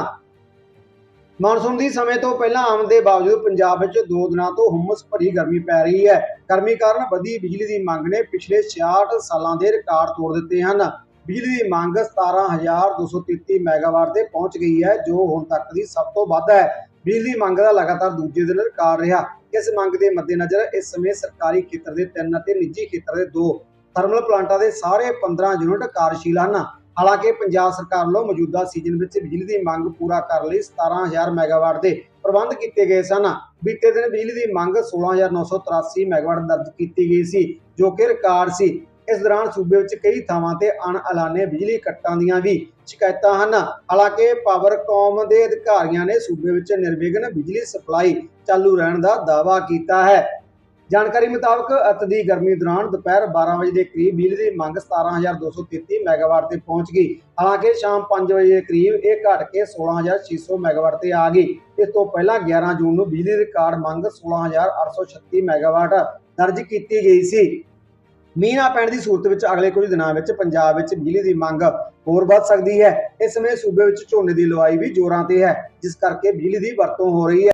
ਮਾਨਸੂਨ ਦੀ ਸਮੇਂ ਤੋਂ ਪਹਿਲਾਂ ਆਉਣ ਦੇ ਬਾਵਜੂਦ ਪੰਜਾਬ ਵਿੱਚ ਦੋ ਦਿਨਾਂ ਤੋਂ ਹੁਮਸ ਭਰੀ ਗਰਮੀ ਪੈ ਰਹੀ ਹੈ। ਗਰਮੀ ਕਾਰਨ ਵਧੀ ਬਿਜਲੀ ਦੀ ਮੰਗ ਨੇ ਪਿਛਲੇ 66 ਸਾਲਾਂ ਦੇ ਰਿਕਾਰਡ ਤੋੜ ਦਿੱਤੇ ਹਨ। ਬਿਜਲੀ ਦੀ ਮੰਗ 17233 ਮੈਗਾਵਾਟ ਤੇ ਪਹੁੰਚ ਗਈ ਹੈ, ਜੋ ਹੁਣ ਤੱਕ ਦੀ ਸਭ ਤੋਂ ਵੱਧ ਹੈ। ਬਿਜਲੀ ਮੰਗ ਦਾ ਲਗਾਤਾਰ ਦੂਜੇ ਦਿਨ ਰਿਕਾਰਡ ਰਿਹਾ। ਇਸ ਮੰਗ ਦੇ ਮੱਦੇਨਜ਼ਰ ਇਸ ਸਮੇਂ ਸਰਕਾਰੀ ਖੇਤਰ ਦੇ ਤਿੰਨ ਅਤੇ ਨਿੱਜੀ ਖੇਤਰ ਦੇ ਦੋ ਥਰਮਲ ਪਲਾਂਟਾਂ ਦੇ ਸਾਰੇ 15 ਯੂਨਿਟ ਕਾਰਜਸ਼ੀਲ ਹਨ। ਹਾਲਾਂਕਿ ਪੰਜਾਬ ਸਰਕਾਰ ਵੱਲੋਂ ਮੌਜੂਦਾ ਸੀਜ਼ਨ ਵਿੱਚ ਬਿਜਲੀ ਦੀ ਮੰਗ ਪੂਰਾ ਕਰਨ ਲਈ 17000 ਮੈਗਾਵਾਟ ਦੇ ਪ੍ਰਬੰਧ ਕੀਤੇ ਗਏ ਸਨ। ਬੀਤੇ ਦਿਨ ਬਿਜਲੀ ਦੀ ਮੰਗ 16983 ਮੈਗਾਵਾਟ ਦਰਜ ਕੀਤੀ ਗਈ ਸੀ, ਜੋ ਕਿ ਰਿਕਾਰਡ ਸੀ। ਇਸ ਦੌਰਾਨ ਸੂਬੇ ਵਿੱਚ ਕਈ ਥਾਵਾਂ ਤੇ ਅਣਐਲਾਨੇ ਬਿਜਲੀ ਕੱਟਾਂ ਦੀਆਂ ਵੀ ਸ਼ਿਕਾਇਤਾਂ ਹਨ। ਹਾਲਾਂਕਿ ਪਾਵਰਕਾਮ ਦੇ ਅਧਿਕਾਰੀਆਂ ਨੇ ਸੂਬੇ ਵਿੱਚ ਨਿਰਵਿਘਨ ਬਿਜਲੀ ਸਪਲਾਈ ਚਾਲੂ ਰਹਿਣ ਦਾ ਦਾਅਵਾ ਕੀਤਾ ਹੈ। ਜਾਣਕਾਰੀ ਮੁਤਾਬਕ, ਅਤ ਦੀ ਗਰਮੀ ਦੌਰਾਨ ਦੁਪਹਿਰ 12 ਵਜੇ ਦੇ ਕਰੀਬ ਬਿਜਲੀ ਦੀ ਮੰਗ 17233 ਮੈਗਾਵਾਟ ਤੇ ਪਹੁੰਚ ਗਈ। ਹਾਲਾਂਕਿ ਸ਼ਾਮ 5 ਵਜੇ ਦੇ ਕਰੀਬ ਇਹ ਘਟ ਕੇ 16600 ਮੈਗਾਵਾਟ ਤੇ ਆ ਗਈ। ਇਸ ਤੋਂ ਪਹਿਲਾਂ 11 ਜੂਨ ਨੂੰ ਬਿਜਲੀ ਰਿਕਾਰਡ ਮੰਗ 16836 ਮੈਗਾਵਾਟ ਦਰਜ ਕੀਤੀ ਗਈ ਸੀ। ਮੀਂਹ ਨਾ ਪੈਣ ਦੀ ਸੂਰਤ ਵਿੱਚ ਅਗਲੇ ਕੁਝ ਦਿਨਾਂ ਵਿੱਚ ਪੰਜਾਬ ਵਿੱਚ ਬਿਜਲੀ ਦੀ ਮੰਗ ਹੋਰ ਵੱਧ ਸਕਦੀ ਹੈ। ਇਸ ਸਮੇਂ ਸੂਬੇ ਵਿੱਚ ਝੋਨੇ ਦੀ ਲਵਾਈ ਵੀ ਜ਼ੋਰਾਂ ਤੇ ਹੈ, ਜਿਸ ਕਰਕੇ ਬਿਜਲੀ ਦੀ ਵਰਤੋਂ ਹੋ ਰਹੀ ਹੈ।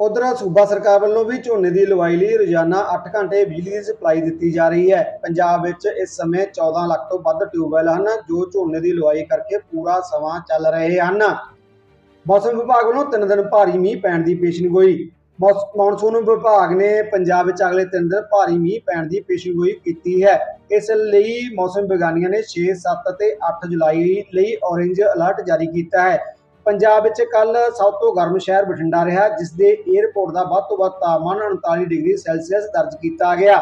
ਉਧਰ ਸੂਬਾ ਸਰਕਾਰ ਵੱਲੋਂ ਵੀ ਝੋਨੇ ਦੀ ਲਵਾਈ ਲਈ ਰੋਜ਼ਾਨਾ 8 ਘੰਟੇ ਬਿਜਲੀ ਦੀ ਸਪਲਾਈ ਦਿੱਤੀ ਜਾ ਰਹੀ ਹੈ। ਪੰਜਾਬ ਵਿੱਚ ਇਸ ਸਮੇਂ 14 ਲੱਖ ਤੋਂ ਵੱਧ ਟਿਊਬਵੈੱਲ ਹਨ ਜੋ ਝੋਨੇ ਦੀ ਲਵਾਈ ਕਰਕੇ ਪੂਰਾ ਸਮਾਂ ਚੱਲ ਰਹੇ ਹਨ। ਮੌਸਮ ਵਿਭਾਗ ਵੱਲੋਂ ਤਿੰਨ ਦਿਨ ਭਾਰੀ ਮੀਂਹ ਪੈਣ ਦੀ ਪੇਸ਼ਨਗੋਈ। ਮੌਨਸੂਨ ਵਿਭਾਗ ਨੇ ਪੰਜਾਬ ਵਿੱਚ ਅਗਲੇ ਤਿੰਨ ਦਿਨ ਭਾਰੀ ਮੀਂਹ ਪੈਣ ਦੀ ਪੇਸ਼ਨਗੋਈ ਕੀਤੀ ਹੈ। ਇਸ ਲਈ ਮੌਸਮ ਵਿਗਿਆਨੀਆਂ ਨੇ 6, 7 ਅਤੇ 8 ਜੁਲਾਈ ਲਈ ਔਰੇਂਜ ਅਲਰਟ ਜਾਰੀ ਕੀਤਾ ਹੈ। ਪੰਜਾਬ ਵਿੱਚ ਕੱਲ ਸਭ ਤੋਂ ਗਰਮ ਸ਼ਹਿਰ ਬਠਿੰਡਾ ਰਿਹਾ ਜਿਸ ਦੇ 에ਅਰਪੋਰਟ ਦਾ ਵੱਧ ਤੋਂ ਵੱਧ ਤਾਪਮਾਨ 39 ਡਿਗਰੀ ਸੈਲਸੀਅਸ ਦਰਜ ਕੀਤਾ ਗਿਆ।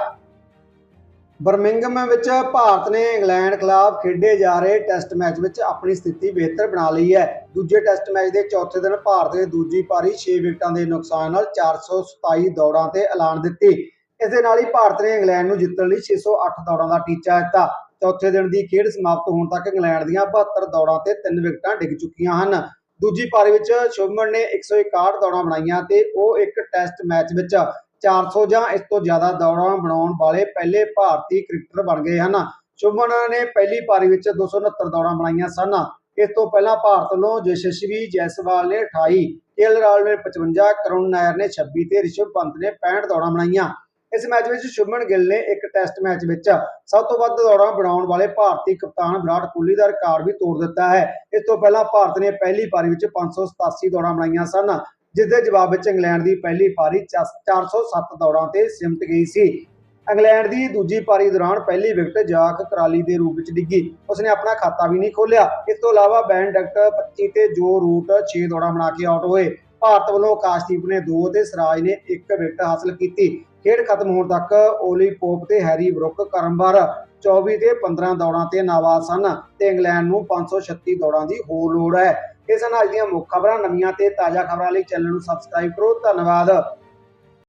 ਬਰਮਿੰਗਮ ਵਿੱਚ ਭਾਰਤ ਨੇ ਇੰਗਲੈਂਡ ਖਿਲਾਫ ਖੇਡੇ ਜਾ ਰਹੇ ਟੈਸਟ ਮੈਚ ਵਿੱਚ ਆਪਣੀ ਸਥਿਤੀ ਬਿਹਤਰ ਬਣਾ ਲਈ ਹੈ। ਦੂਜੇ ਟੈਸਟ ਮੈਚ ਦੇ ਚੌਥੇ ਦਿਨ ਭਾਰਤ ਨੇ ਦੂਜੀ ਪਾਰੀ 6 ਵਿਕਟਾਂ ਦੇ ਨੁਕਸਾਨ ਨਾਲ 427 ਦੌੜਾਂ ਤੇ ਐਲਾਨ ਦਿੱਤੀ। ਇਸ ਦੇ ਨਾਲ ਹੀ ਭਾਰਤ ਨੇ ਇੰਗਲੈਂਡ ਨੂੰ ਜਿੱਤਣ ਲਈ 608 ਦੌੜਾਂ ਦਾ ਟੀਚਾ ਦਿੱਤਾ। ਚੌਥੇ ਦਿਨ ਦੀ ਖੇਡ ਸਮਾਪਤ ਹੋਣ ਤੱਕ ਇੰਗਲੈਂਡ ਦੀਆਂ 72 ਦੌੜਾਂ ਤੇ 3 ਵਿਕਟਾਂ ਡਿੱਗ ਚੁੱਕੀਆਂ ਹਨ। ਦੂਜੀ ਪਾਰੀ ਵਿੱਚ ਸ਼ੁਭਮਨ ਨੇ 161 ਦੌੜਾਂ ਬਣਾਈਆਂ ਤੇ ਉਹ ਇੱਕ ਟੈਸਟ ਮੈਚ ਵਿੱਚ 400 ਜਾਂ ਇਸ ਤੋਂ ਜ਼ਿਆਦਾ ਦੌੜਾਂ ਬਣਾਉਣ ਵਾਲੇ ਪਹਿਲੇ ਭਾਰਤੀ ਕ੍ਰਿਕਟਰ ਬਣ ਗਏ ਹਨ। ਸ਼ੁਭਮਨ ਨੇ ਪਹਿਲੀ ਪਾਰੀ ਵਿੱਚ 269 ਦੌੜਾਂ ਬਣਾਈਆਂ ਸਨ। ਇਸ ਤੋਂ ਪਹਿਲਾਂ ਭਾਰਤ ਨੂੰ ਯਸ਼ਸਵੀ ਜੈਸਵਾਲ ਨੇ 28 ਕੇਐਲ ਰਾਹੁਲ ਨੇ 55 ਕਰੁਣ ਨਾਇਰ ਨੇ 26 ਤੇ ਰਿਸ਼ਭ ਪੰਤ ਨੇ 65 ਦੌੜਾਂ ਬਣਾਈਆਂ। ਇਸ ਮੈਚ ਵਿੱਚ ਸ਼ੁਭਮਨ ਗਿੱਲ ਨੇ ਇੱਕ ਟੈਸਟ ਮੈਚ ਵਿੱਚ ਸਭ ਤੋਂ ਵੱਧ ਦੌੜਾਂ ਬਣਾਉਣ ਵਾਲੇ ਭਾਰਤੀ ਕਪਤਾਨ ਵਿਰਾਟ ਕੋਹਲੀ ਦਾ ਰਿਕਾਰਡ ਵੀ ਤੋੜ ਦਿੱਤਾ ਹੈ। ਇਸ ਤੋਂ ਪਹਿਲਾਂ ਭਾਰਤ ਨੇ ਪਹਿਲੀ ਪਾਰੀ ਵਿੱਚ 587 ਦੌੜਾਂ ਬਣਾਈਆਂ ਸਨ ਜਿਸ ਦੇ ਜਵਾਬ ਵਿੱਚ ਇੰਗਲੈਂਡ ਦੀ ਪਹਿਲੀ ਪਾਰੀ 407 ਦੌੜਾਂ ਤੇ ਸਿਮਟ ਗਈ ਸੀ। ਇੰਗਲੈਂਡ ਦੀ ਦੂਜੀ ਪਾਰੀ ਦੌਰਾਨ ਪਹਿਲੀ ਵਿਕਟ ਜਾਕ ਕਰਾਲੀ ਦੇ ਰੂਪ ਵਿੱਚ ਡਿੱਗੀ। ਉਸਨੇ ਆਪਣਾ ਖਾਤਾ ਵੀ ਨਹੀਂ ਖੋਲਿਆ ਇਸ ਤੋਂ ਇਲਾਵਾ ਬੈਨ ਡਕਟ 25 ਤੇ ਜੋ ਰੂਟ 6 ਦੌੜਾਂ ਬਣਾ ਕੇ ਆਊਟ ਹੋਏ। ਭਾਰਤ ਵੱਲੋਂ ਆਕਾਸ਼ਦੀਪ ਨੇ 2 ਤੇ ਸਰਾਜ ਨੇ 1 ਵਿਕਟ ਹਾਸਲ ਕੀਤੀ। ਖੇਡ ਖਤਮ ਹੋਣ ਤੱਕ ਓਲੀ ਪੋਪ ਤੇ ਹੈਰੀ ਬਰੁੱਕ ਕਰਮਵਾਰ 24 ਤੇ 15 ਦੌੜਾਂ ਤੇ ਨਾਬਾਦ ਸਨ ਤੇ ਇੰਗਲੈਂਡ ਨੂੰ 536 ਦੌੜਾਂ ਦੀ ਹੋਰ ਲੋੜ ਹੈ। ਇਸ ਸਨ ਦੀਆਂ ਮੁੱਖ ਖਬਰਾਂ, ਨਵੀਆਂ ਤੇ ਤਾਜ਼ਾ ਖਬਰਾਂ ਲਈ ਚੈਨਲ ਨੂੰ ਸਬਸਕ੍ਰਾਈਬ ਕਰੋ। ਧੰਨਵਾਦ।